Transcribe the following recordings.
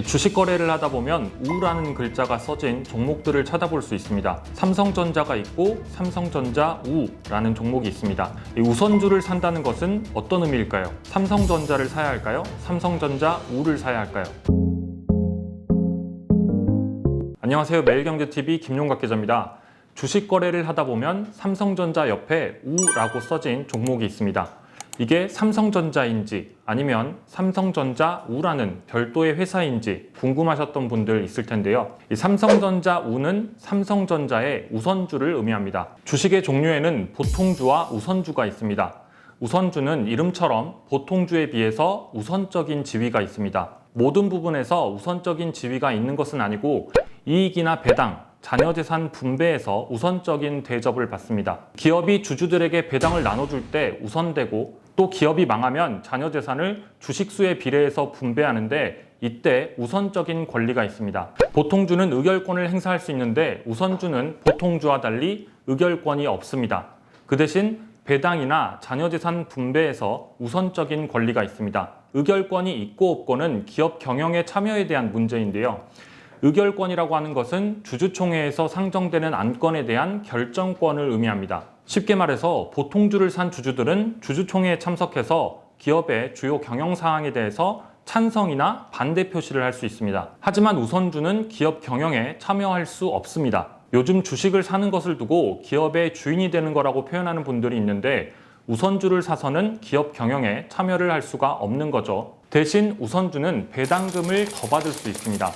주식 거래를 하다 보면 우라는 글자가 써진 종목들을 찾아볼 수 있습니다. 삼성전자가 있고 삼성전자 우라는 종목이 있습니다. 이 우선주를 산다는 것은 어떤 의미일까요? 삼성전자를 사야 할까요? 삼성전자 우를 사야 할까요? 안녕하세요. 매일경제TV 김용각 기자입니다. 주식 거래를 하다 보면 삼성전자 옆에 우라고 써진 종목이 있습니다. 이게 삼성전자인지 아니면 삼성전자 우라는 별도의 회사인지 궁금하셨던 분들 있을 텐데요. 이 삼성전자 우는 삼성전자의 우선주를 의미합니다. 주식의 종류에는 보통주와 우선주가 있습니다. 우선주는 이름처럼 보통주에 비해서 우선적인 지위가 있습니다. 모든 부분에서 우선적인 지위가 있는 것은 아니고 이익이나 배당, 자녀재산 분배에서 우선적인 대접을 받습니다. 기업이 주주들에게 배당을 나눠줄 때 우선되고 또 기업이 망하면 자녀 재산을 주식수에 비례해서 분배하는데 이때 우선적인 권리가 있습니다. 보통주는 의결권을 행사할 수 있는데 우선주는 보통주와 달리 의결권이 없습니다. 그 대신 배당이나 자녀재산 분배에서 우선적인 권리가 있습니다. 의결권이 있고 없고는 기업 경영의 참여에 대한 문제인데요. 의결권이라고 하는 것은 주주총회에서 상정되는 안건에 대한 결정권을 의미합니다. 쉽게 말해서 보통주를 산 주주들은 주주총회에 참석해서 기업의 주요 경영 사항에 대해서 찬성이나 반대 표시를 할 수 있습니다. 하지만 우선주는 기업 경영에 참여할 수 없습니다. 요즘 주식을 사는 것을 두고 기업의 주인이 되는 거라고 표현하는 분들이 있는데 우선주를 사서는 기업 경영에 참여를 할 수가 없는 거죠. 대신 우선주는 배당금을 더 받을 수 있습니다.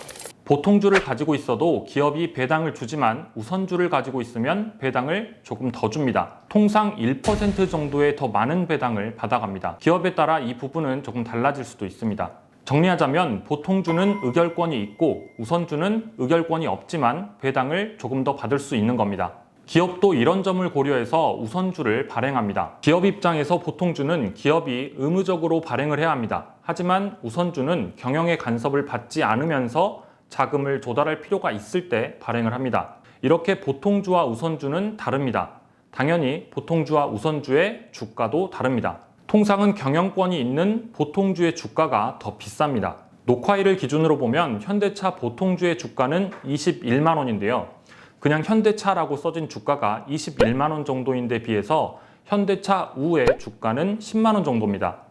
보통주를 가지고 있어도 기업이 배당을 주지만 우선주를 가지고 있으면 배당을 조금 더 줍니다. 통상 1% 정도의 더 많은 배당을 받아갑니다. 기업에 따라 이 부분은 조금 달라질 수도 있습니다. 정리하자면 보통주는 의결권이 있고 우선주는 의결권이 없지만 배당을 조금 더 받을 수 있는 겁니다. 기업도 이런 점을 고려해서 우선주를 발행합니다. 기업 입장에서 보통주는 기업이 의무적으로 발행을 해야 합니다. 하지만 우선주는 경영의 간섭을 받지 않으면서 자금을 조달할 필요가 있을 때 발행을 합니다. 이렇게 보통주와 우선주는 다릅니다. 당연히 보통주와 우선주의 주가도 다릅니다. 통상은 경영권이 있는 보통주의 주가가 더 비쌉니다. 녹화일을 기준으로 보면 현대차 보통주의 주가는 21만 원인데요. 그냥 현대차라고 써진 주가가 21만 원 정도인데 비해서 현대차 우의 주가는 10만 원 정도입니다.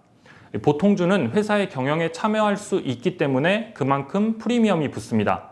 보통주는 회사의 경영에 참여할 수 있기 때문에 그만큼 프리미엄이 붙습니다.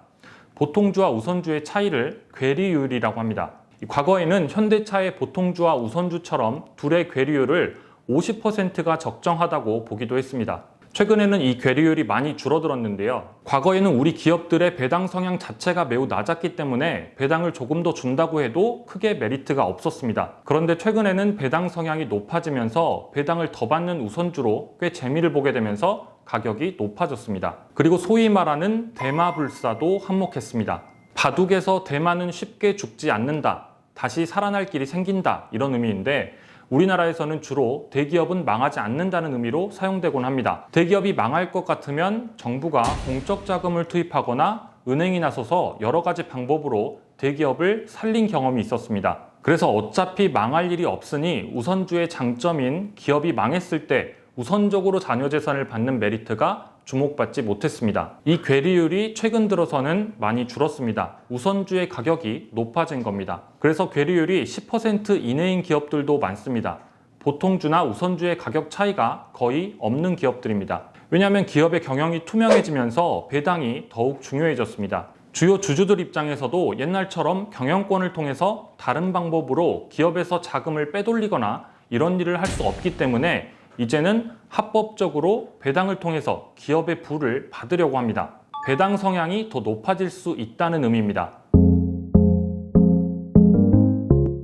보통주와 우선주의 차이를 괴리율이라고 합니다. 과거에는 현대차의 보통주와 우선주처럼 둘의 괴리율을 50%가 적정하다고 보기도 했습니다. 최근에는 이 괴리율이 많이 줄어들었는데요. 과거에는 우리 기업들의 배당 성향 자체가 매우 낮았기 때문에 배당을 조금 더 준다고 해도 크게 메리트가 없었습니다. 그런데 최근에는 배당 성향이 높아지면서 배당을 더 받는 우선주로 꽤 재미를 보게 되면서 가격이 높아졌습니다. 그리고 소위 말하는 대마불사도 한몫했습니다. 바둑에서 대마는 쉽게 죽지 않는다. 다시 살아날 길이 생긴다. 이런 의미인데 우리나라에서는 주로 대기업은 망하지 않는다는 의미로 사용되곤 합니다. 대기업이 망할 것 같으면 정부가 공적 자금을 투입하거나 은행이 나서서 여러 가지 방법으로 대기업을 살린 경험이 있었습니다. 그래서 어차피 망할 일이 없으니 우선주의 장점인 기업이 망했을 때 우선적으로 자녀재산을 받는 메리트가 주목받지 못했습니다. 이 괴리율이 최근 들어서는 많이 줄었습니다. 우선주의 가격이 높아진 겁니다. 그래서 괴리율이 10% 이내인 기업들도 많습니다. 보통주나 우선주의 가격 차이가 거의 없는 기업들입니다. 왜냐하면 기업의 경영이 투명해지면서 배당이 더욱 중요해졌습니다. 주요 주주들 입장에서도 옛날처럼 경영권을 통해서 다른 방법으로 기업에서 자금을 빼돌리거나 이런 일을 할 수 없기 때문에 이제는 합법적으로 배당을 통해서 기업의 부를 받으려고 합니다. 배당 성향이 더 높아질 수 있다는 의미입니다.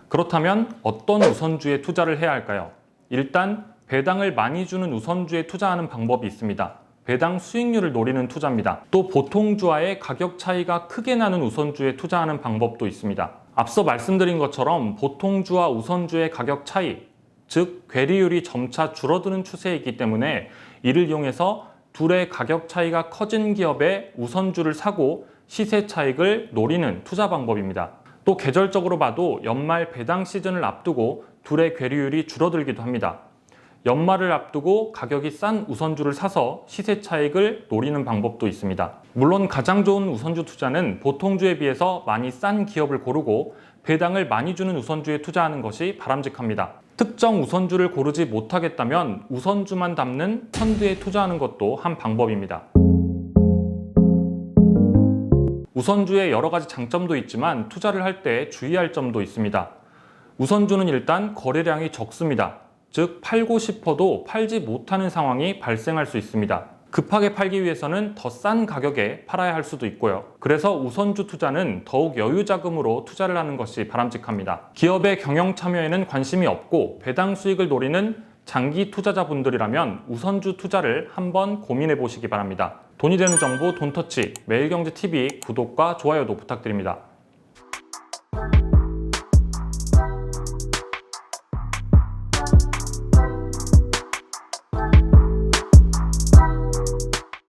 그렇다면 어떤 우선주에 투자를 해야 할까요? 일단 배당을 많이 주는 우선주에 투자하는 방법이 있습니다. 배당 수익률을 노리는 투자입니다. 또 보통주와의 가격 차이가 크게 나는 우선주에 투자하는 방법도 있습니다. 앞서 말씀드린 것처럼 보통주와 우선주의 가격 차이, 즉 괴리율이 점차 줄어드는 추세이기 때문에 이를 이용해서 둘의 가격 차이가 커진 기업의 우선주를 사고 시세 차익을 노리는 투자 방법입니다. 또 계절적으로 봐도 연말 배당 시즌을 앞두고 둘의 괴리율이 줄어들기도 합니다. 연말을 앞두고 가격이 싼 우선주를 사서 시세 차익을 노리는 방법도 있습니다. 물론 가장 좋은 우선주 투자는 보통주에 비해서 많이 싼 기업을 고르고 배당을 많이 주는 우선주에 투자하는 것이 바람직합니다. 특정 우선주를 고르지 못하겠다면 우선주만 담는 펀드에 투자하는 것도 한 방법입니다. 우선주의 여러 가지 장점도 있지만 투자를 할 때 주의할 점도 있습니다. 우선주는 일단 거래량이 적습니다. 즉, 팔고 싶어도 팔지 못하는 상황이 발생할 수 있습니다. 급하게 팔기 위해서는 더 싼 가격에 팔아야 할 수도 있고요. 그래서 우선주 투자는 더욱 여유 자금으로 투자를 하는 것이 바람직합니다. 기업의 경영 참여에는 관심이 없고 배당 수익을 노리는 장기 투자자분들이라면 우선주 투자를 한번 고민해 보시기 바랍니다. 돈이 되는 정보 돈터치 매일경제TV 구독과 좋아요도 부탁드립니다.